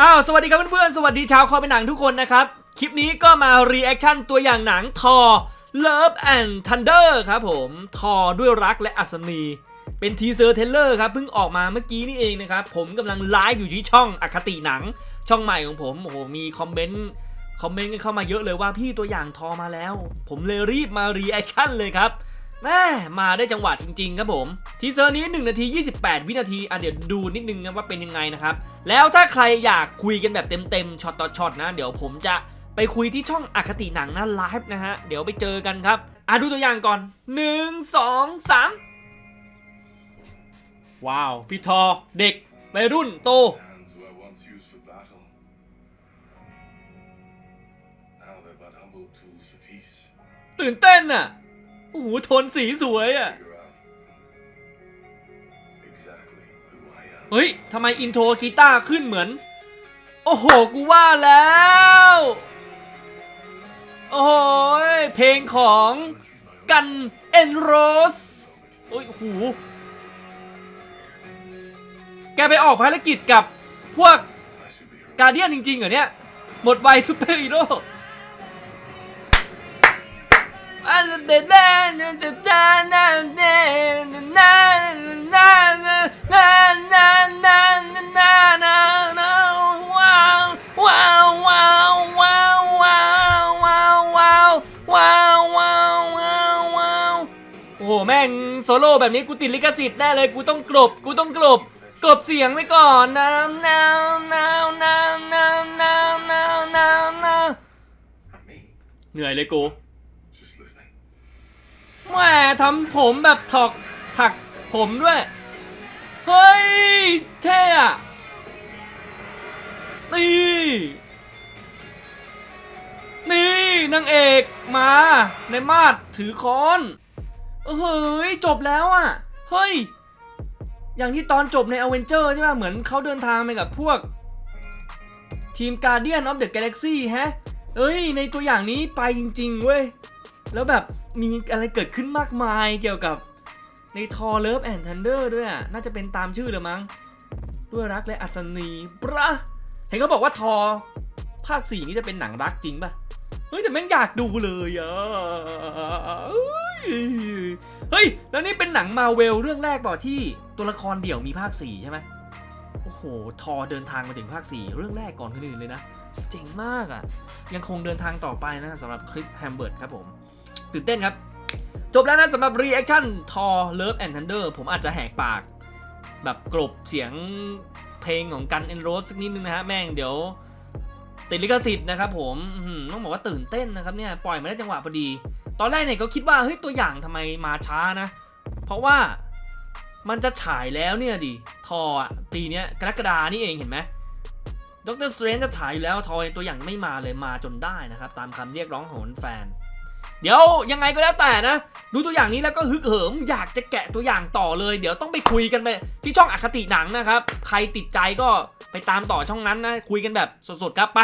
อ้าวสวัสดีครับเพื่อนๆ สวัสดีชาวคอเป็นหนังทุกคนนะครับ คลิปนี้ก็มารีแอคชั่นตัวอย่างหนังทอ Love and Thunder ครับผมทอด้วยรักและอัศนี เป็นทีเซอร์เทเลอร์ครับเพิ่งออกมาเมื่อกี้นี่เองนะครับ ผมกำลังไลฟ์อยู่ที่ช่องอคติหนัง ช่องใหม่ของผมโอ้โหมีคอมเมนต์คอมเมนต์กันเข้ามาเยอะเลยว่าพี่ตัวอย่างทอมาแล้ว ผมเลยรีบมารีแอคชั่นเลยครับ แม่มาได้จังหวะจริงๆครับผม ทีเซอร์นี้ 1 นาที 28 วินาทีอะเดี๋ยวดูนิดนึงนะว่าเป็นยังไงนะครับ แล้วถ้าใครอยากคุยกันแบบเต็มๆช็อตต่อช็อตนะ เดี๋ยวผมจะไปคุยที่ช่องอคติหนังนะไลฟ์นะฮะ เดี๋ยวไปเจอกันครับอะดูตัวอย่างก่อน 1 2 3 ว้าว พี่ทอ เด็กวัยรุ่นโต Hands were once used for battle. Now they're but humble tools for peace. ตื่นเต้นอะโอ้โหโทนสีสวยอะ Figure out exactly who I am. เฮ้ยทำไมอินโทรกีตาร์ขึ้นเหมือน โอ้โห กูว่าแล้ว โอ้โหยเพลงของกันเอ็นโรสโอ้ยโอ้โหแกไปออกภารกิจกับพวก My superhero. การเดียนจริงๆเหรอเนี่ย หมดวัยซูเปอร์ฮีโร่ โอ้โหแม่งโซโล่แบบนี้กูติดลิขสิทธิ์แน่เลยกูต้องกลบกูต้องกลบกลบเสียงไว้ก่อนนะนาวนาวนาวนาวนาวนาวนาวนาว Me. เหนื่อยเลยกู แหมทำผมแบบถอกถักผมด้วย เฮ้ย เท่อะนี่ นี่นางเอกมาในมาดถือค้อน เฮ้ย จบแล้วอะเฮ้ย อย่างที่ตอนจบในอเวนเจอร์ใช่ป่ะ เหมือนเขาเดินทางไปกับพวก ทีม Guardian of the Galaxy ฮะ เอ้ย ในตัวอย่างนี้ไปจริง ๆ เว้ย แล้วแบบมีอะไรเกิดขึ้นมากมายเกี่ยวกับในทอ Love and Thunder ด้วยน่าจะเป็นตามชื่อเลยมั้ง ด้วยรักและอัศนีปะเห็นเขาบอกว่าทอภาค4นี่จะเป็นหนังรักจริงป่ะ เฮ้ยแต่แม่งอยากดูเลยอะ เฮ้ย แล้วนี่เป็นหนังมาเวลเรื่องแรกเปล่าที่ตัวละครเดี่ยวมีภาค4ใช่ไหมโอ้โห ทอเดินทางมาถึงภาค4เรื่องแรกก่อนคนอื่นเลยนะ เจ๋งมากอะ ยังคงเดินทางต่อไปนะสำหรับคริสแฮมเบิร์ตครับผม ตื่นเต้นครับ จบแล้วนะสำหรับ reaction ทอ Love and Thunder ผมอาจจะแหกปาก แบบกลบเสียงเพลงของกันเอ็นโรสสักนิดนึงนะฮะ แม่งเดี๋ยวติดลิขสิทธิ์นะครับผมต้องบอกว่าตื่นเต้นนะครับเนี่ย ปล่อยมาได้จังหวะพอดี ตอนแรกเนี่ยก็คิดว่า เฮ้ย ตัวอย่างทำไมมาช้านะ เพราะว่ามันจะฉายแล้วเนี่ยดิ ทออะปีเนี้ยกรกฎานี่เองเห็นไหมด็อกเตอร์สเตรนจะถ่ายอยู่แล้วทอยตัวอย่างไม่มาเลยมาจนได้นะครับ ตามคำเรียกร้องของแฟน เดี๋ยวยังไงก็แล้วแต่นะ ดูตัวอย่างนี้แล้วก็ฮึกเหิมอยากจะแกะตัวอย่างต่อเลย เดี๋ยวต้องไปคุยกันไปที่ช่องอคติหนังนะครับ ใครติดใจก็ไปตามต่อช่องนั้นนะ คุยกันแบบสดๆครับไป